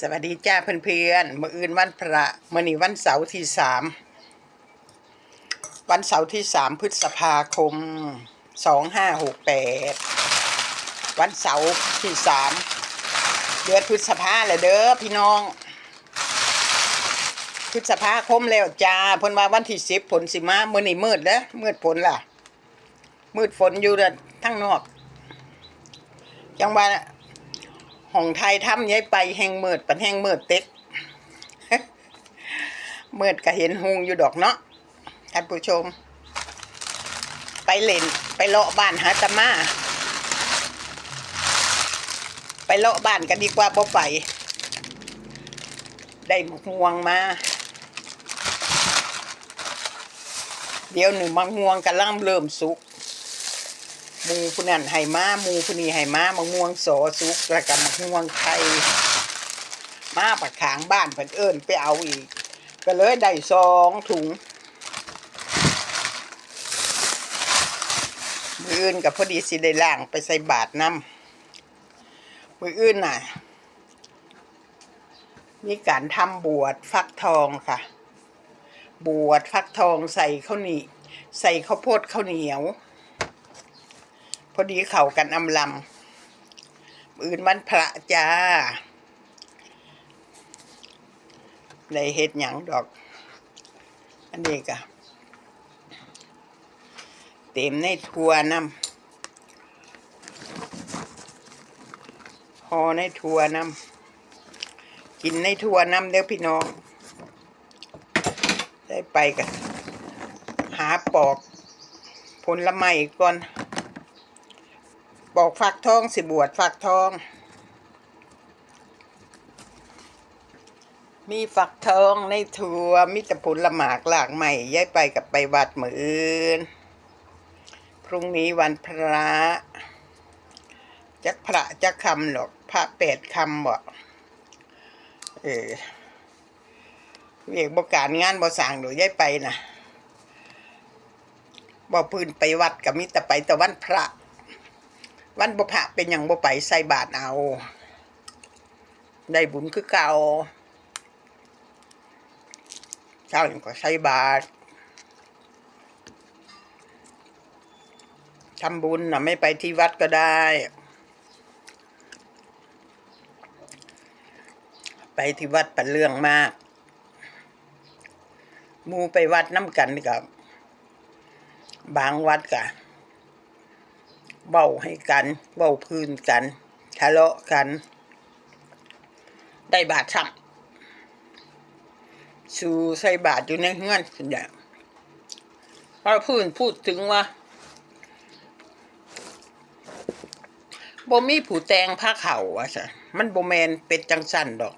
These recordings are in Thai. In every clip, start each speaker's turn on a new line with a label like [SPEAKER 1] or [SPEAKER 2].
[SPEAKER 1] สวัสดีจ้าเพื่อนๆมื่ออื่นวันพระมื่อนี้วันเสาร์ที่สามวันเสาร์ที่สามพฤษภาคมสองห้าหกแปดวันเสาร์ที่สามเดือนพฤษภาแหละเด้อพี่น้อง พฤษภาคมแล้วจ้าเพิ่นมาวันที่สิบฝนสิมามื่อนี้มืดแล้วมืดฝนล่ะ มืดฝนอยู่ด้านทั้งนอกจังหวะ ของไทยทำย้ายไปแห่งมืดปันแห่งมืดเต็กเมืดก็เห็นหงอยู่ดอกเนาะท่านผู้ชม ไปเล่น ไปเลาะบ้านหาตะมาไปเลาะบ้านกันดีกว่าบ่ไป ได้หมกม่วงมา เดี๋ยวหนึ่งมะม่วงกำลังเริ่มสุก หมูผู้นั้นให้มาหมูผู้นี้ให้มามะม่วงโสสุกแล้วก็มะม่วงไทยมาปักขางบ้านเพิ่นเอิ้นไปเอาอีก ก็เลยได้สองถุงมืออื่นกับพอดีสิได้ล่างไปใส่บาทน้ำมืออื่นน่ะ มีการทำบวชฟักทองค่ะ บวชฟักทองใส่ข้าวเหนียวใส่ข้าวโพดข้าวเหนียว พอดีเข้ากันอำลำอื่นวันพระจ้าได้เฮ็ดหยังดอก อันนี้ก็เต็มในทัวน้ำพอในทัวน้ำกินในทัวน้ำเด้อพี่น้อง ได้ไปกันหาปอกผลไม้ก่อน บอกฝักทองสิบวชฝักทอง มีฝักทองในทัวมีแต่ผลละหมากหลากใหม่ย้ายไปกับไปวัดมืออื่น พรุ่งนี้วันพระจักพระจักคำหรอกพระแปดคำบอกเออเรียกบการงานบ่สั่งหรือย้ายไปนะบ่พื้นไปวัดกับมิต่ไปต่วันพระ วันบุพระเป็นอย่างบ่ไปใส่บาทเอา ได้บุญคือเก่าเจ้าอย่างก็ใส่บาททำบุญนะไม่ไปที่วัดก็ได้ ไปที่วัดเป็นเรื่องมาก มูไปวัดน้ำกันกับบางวัดกะ เบาให้กันเบาพื้นกันทะเลาะกัน ได้บาทซ้ำสู่ใส่บาทอยู่ในเงื่อนส่วนใหญ่เพราะพื้นพูดถึงว่าบ่มีผู้แต่งผ้าเข่าว่าซะมันบ่แมนเป็นจังสันดอก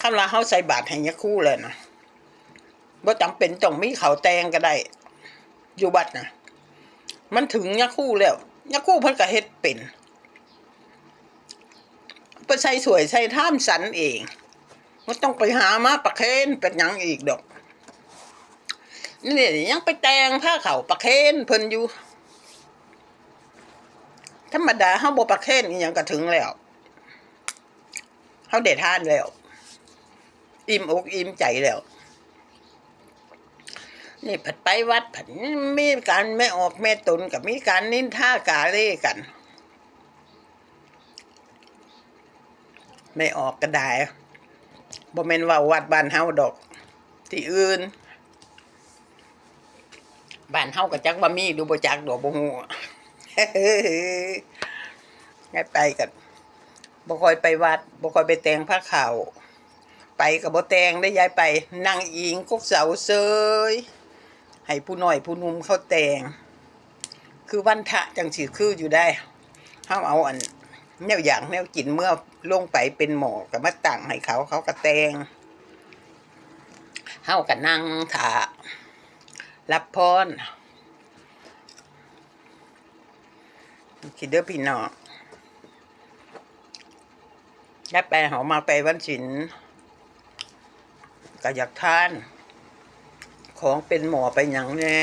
[SPEAKER 1] คำลาเฮาใส่บาทให้ยะคู่เลยนะบ่จำเป็นต้องมีเขาแต่งก็ได้ อยู่บัดนะ มันถึงยาคู่แล้วยาคู่เพิ่นก็เฮ็ดเป็นไปใส่สวยใส่ท่ามสันเองมันต้องไปหามาประเคนเป็นยังอีกดอกนี่ยังไปแต่งผ้าเขาประเคนเพิ่นอยู่ ธรรมดาเฮาบ่ประเคนอีหยังก็ถึงแล้วเฮาได้ทานแล้ว อิ่มอกอิ่มใจแล้ว นี่ผัดไปวัดผัดมีการไม่ออกแม่ตุนกับมีการนินท่ากาเล่กัน ไม่ออกก็ได้บ่แม่นว่าวัดบ้านเฮาดอก ที่อื่นบ้านเฮาก็จักว่ามีดูบ่จักดอกบ่ฮู้ให้ไปกันบ่ค่อยไปวัดบ่ค่อยไปแต่งผ้าขาวไปกับบ่แต่งได้ย้ายไปนั่งอิงกกเสาเซย ให้ผู้น้อยผู้นุ่มเขาแต่ง คือวันทะจังสิคืออยู่ได้เฮาเอาอันแนวอย่างแนวกินเมื่อลงไปเป็นหมอก็มาตั้งให้เขาเขาก็แตงเฮาก็นั่งถ่ารับพรคิดเด้อพี่น้องได้ไปหอมาไปวันศิลก็อยากทาน ของเป็นหมอไปอย่างแน่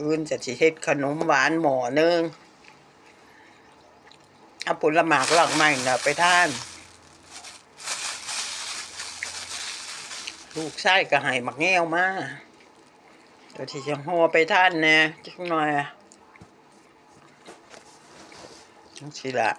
[SPEAKER 1] อื่นจะสิเฮ็ดขนมหวานหมอหนึงเอาผลหมากหลังใหม่น่ะไปท่าน ลูกไส้ก็ให้หมักแงวมาเดี๋ยวที่จะหัวไปท่านแน่จักหน่อยจังสิละ